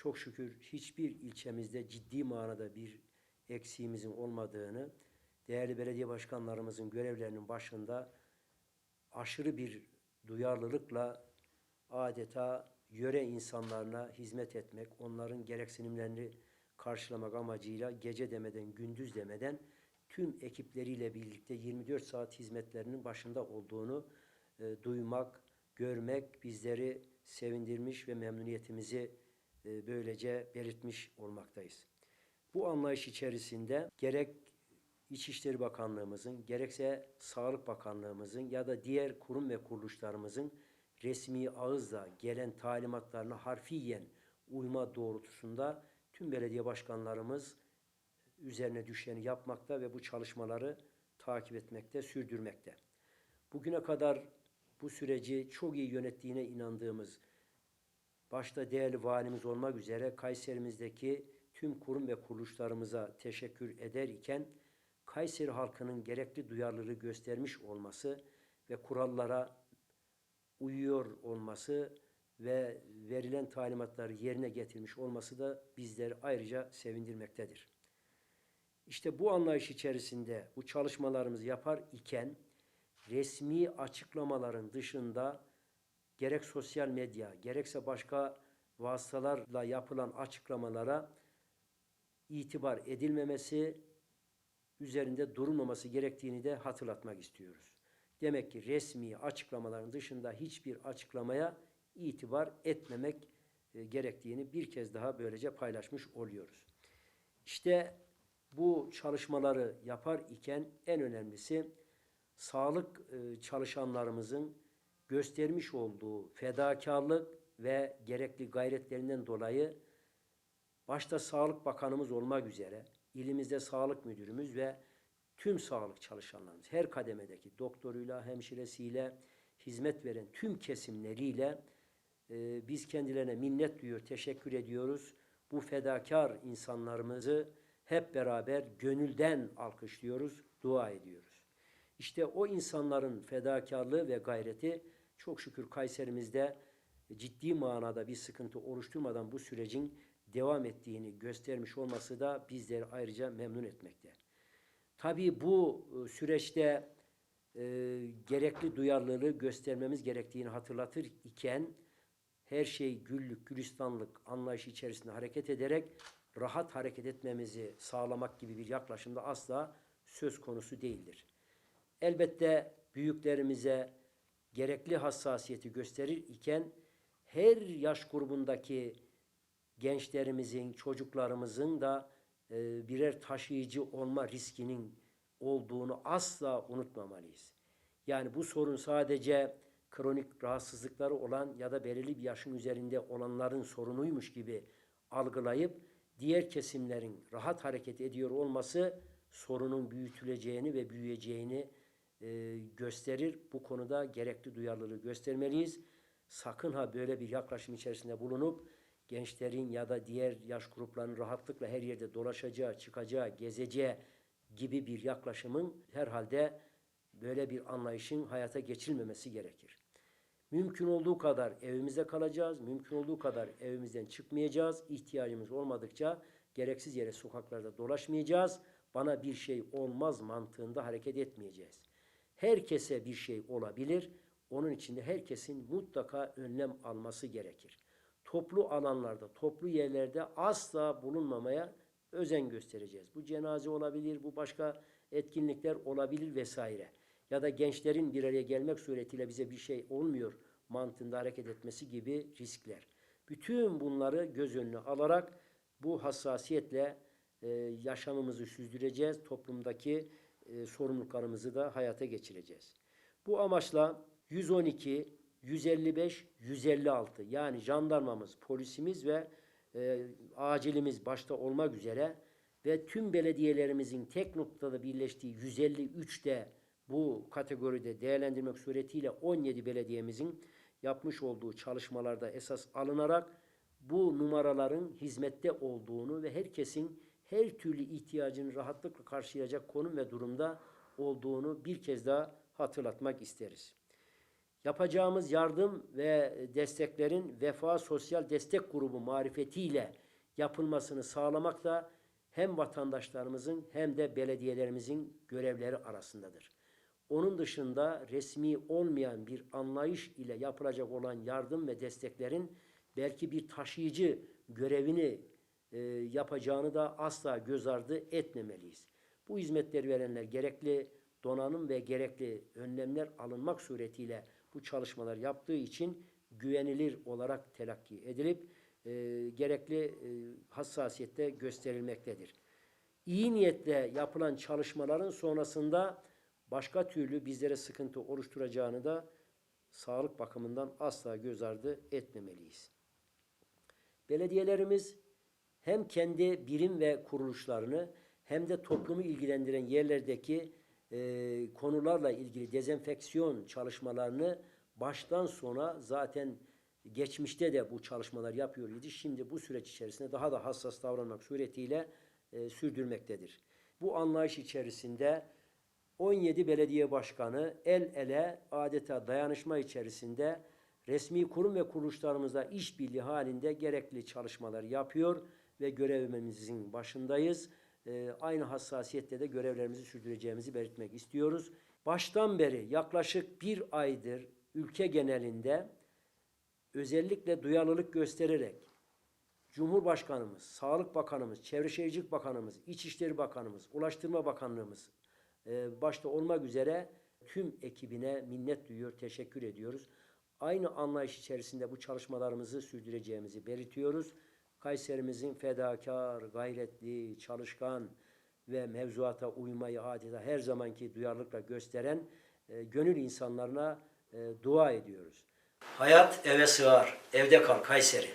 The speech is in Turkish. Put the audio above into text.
çok şükür hiçbir ilçemizde ciddi manada bir eksiğimizin olmadığını, değerli belediye başkanlarımızın görevlerinin başında aşırı bir duyarlılıkla adeta yöre insanlarına hizmet etmek, onların gereksinimlerini karşılamak amacıyla gece demeden, gündüz demeden tüm ekipleriyle birlikte 24 saat hizmetlerinin başında olduğunu e, duymak, görmek bizleri sevindirmiş ve memnuniyetimizi e, böylece belirtmiş olmaktayız. Bu anlayış içerisinde gerek İçişleri Bakanlığımızın, gerekse Sağlık Bakanlığımızın ya da diğer kurum ve kuruluşlarımızın resmi ağızla gelen talimatlarına harfiyen uyma doğrultusunda tüm belediye başkanlarımız üzerine düşeni yapmakta ve bu çalışmaları takip etmekte, sürdürmekte. Bugüne kadar bu süreci çok iyi yönettiğine inandığımız başta değerli valimiz olmak üzere Kayserimizdeki tüm kurum ve kuruluşlarımıza teşekkür eder iken Kayseri halkının gerekli duyarlılığı göstermiş olması ve kurallara uyuyor olması ve verilen talimatları yerine getirmiş olması da bizleri ayrıca sevindirmektedir. İşte bu anlayış içerisinde bu çalışmalarımızı yapar iken resmi açıklamaların dışında gerek sosyal medya gerekse başka vasıtalarla yapılan açıklamalara itibar edilmemesi, üzerinde durulmaması gerektiğini de hatırlatmak istiyoruz. Demek ki resmi açıklamaların dışında hiçbir açıklamaya itibar etmemek e, gerektiğini bir kez daha böylece paylaşmış oluyoruz. İşte bu çalışmaları yapar iken en önemlisi sağlık e, çalışanlarımızın göstermiş olduğu fedakarlık ve gerekli gayretlerinden dolayı başta Sağlık Bakanımız olmak üzere ilimizde sağlık müdürümüz ve tüm sağlık çalışanlarımız her kademedeki doktoruyla, hemşiresiyle, hizmet veren tüm kesimleriyle e, biz kendilerine minnet duyuyor, teşekkür ediyoruz. Bu fedakar insanlarımızı hep beraber gönülden alkışlıyoruz, dua ediyoruz. İşte o insanların fedakarlığı ve gayreti çok şükür Kayserimizde ciddi manada bir sıkıntı oluşturmadan bu sürecin devam ettiğini göstermiş olması da bizleri ayrıca memnun etmekte. Tabii bu e, süreçte e, gerekli duyarlılığı göstermemiz gerektiğini hatırlatır iken her şey güllük, gülistanlık anlayışı içerisinde hareket ederek rahat hareket etmemizi sağlamak gibi bir yaklaşımda asla söz konusu değildir. Elbette büyüklerimize gerekli hassasiyeti gösterir iken her yaş grubundaki gençlerimizin, çocuklarımızın da e, birer taşıyıcı olma riskinin olduğunu asla unutmamalıyız. Yani bu sorun sadece kronik rahatsızlıkları olan ya da belirli bir yaşın üzerinde olanların sorunuymuş gibi algılayıp diğer kesimlerin rahat hareket ediyor olması sorunun büyütüleceğini ve büyüyeceğini e, gösterir. Bu konuda gerekli duyarlılığı göstermeliyiz. Sakın ha böyle bir yaklaşım içerisinde bulunup gençlerin ya da diğer yaş gruplarının rahatlıkla her yerde dolaşacağı, çıkacağı, gezeceği gibi bir yaklaşımın herhalde böyle bir anlayışın hayata geçirilmemesi gerekir. Mümkün olduğu kadar evimizde kalacağız, mümkün olduğu kadar evimizden çıkmayacağız, ihtiyacımız olmadıkça gereksiz yere sokaklarda dolaşmayacağız, bana bir şey olmaz mantığında hareket etmeyeceğiz. Herkese bir şey olabilir, onun için de herkesin mutlaka önlem alması gerekir toplu alanlarda, toplu yerlerde asla bulunmamaya özen göstereceğiz. Bu cenaze olabilir, bu başka etkinlikler olabilir vesaire. Ya da gençlerin bir araya gelmek suretiyle bize bir şey olmuyor mantığında hareket etmesi gibi riskler. Bütün bunları göz önüne alarak bu hassasiyetle e, yaşamımızı sürdüreceğiz. Toplumdaki e, sorumluluklarımızı da hayata geçireceğiz. Bu amaçla 112 155, 156 yani jandarmamız, polisimiz ve e, acilimiz başta olmak üzere ve tüm belediyelerimizin tek noktada birleştiği 153'te bu kategoride değerlendirmek suretiyle 17 belediyemizin yapmış olduğu çalışmalarda esas alınarak bu numaraların hizmette olduğunu ve herkesin her türlü ihtiyacını rahatlıkla karşılayacak konum ve durumda olduğunu bir kez daha hatırlatmak isteriz. Yapacağımız yardım ve desteklerin Vefa Sosyal Destek Grubu marifetiyle yapılmasını sağlamak da hem vatandaşlarımızın hem de belediyelerimizin görevleri arasındadır. Onun dışında resmi olmayan bir anlayış ile yapılacak olan yardım ve desteklerin belki bir taşıyıcı görevini e, yapacağını da asla göz ardı etmemeliyiz. Bu hizmetleri verenler gerekli donanım ve gerekli önlemler alınmak suretiyle bu çalışmalar yaptığı için güvenilir olarak telakki edilip e, gerekli e, hassasiyette gösterilmektedir. İyi niyetle yapılan çalışmaların sonrasında başka türlü bizlere sıkıntı oluşturacağını da sağlık bakımından asla göz ardı etmemeliyiz. Belediyelerimiz hem kendi birim ve kuruluşlarını hem de toplumu ilgilendiren yerlerdeki e, konularla ilgili dezenfeksiyon çalışmalarını baştan sona zaten geçmişte de bu çalışmalar yapıyor idi. Şimdi bu süreç içerisinde daha da hassas davranmak suretiyle e, sürdürmektedir. Bu anlayış içerisinde 17 belediye başkanı el ele adeta dayanışma içerisinde resmi kurum ve kuruluşlarımızla işbirliği halinde gerekli çalışmalar yapıyor ve görevimizin başındayız. Ee, aynı hassasiyetle de görevlerimizi sürdüreceğimizi belirtmek istiyoruz. Baştan beri yaklaşık bir aydır ülke genelinde özellikle duyarlılık göstererek Cumhurbaşkanımız, Sağlık Bakanımız, Çevre Şehircilik Bakanımız, İçişleri Bakanımız, Ulaştırma Bakanlığımız e, başta olmak üzere tüm ekibine minnet duyuyor, teşekkür ediyoruz. Aynı anlayış içerisinde bu çalışmalarımızı sürdüreceğimizi belirtiyoruz. Kayserimizin fedakar, gayretli, çalışkan ve mevzuata uymayı adeta her zamanki duyarlılıkla gösteren e, gönül insanlarına e, dua ediyoruz. Hayat eve sığar, evde kal Kayseri.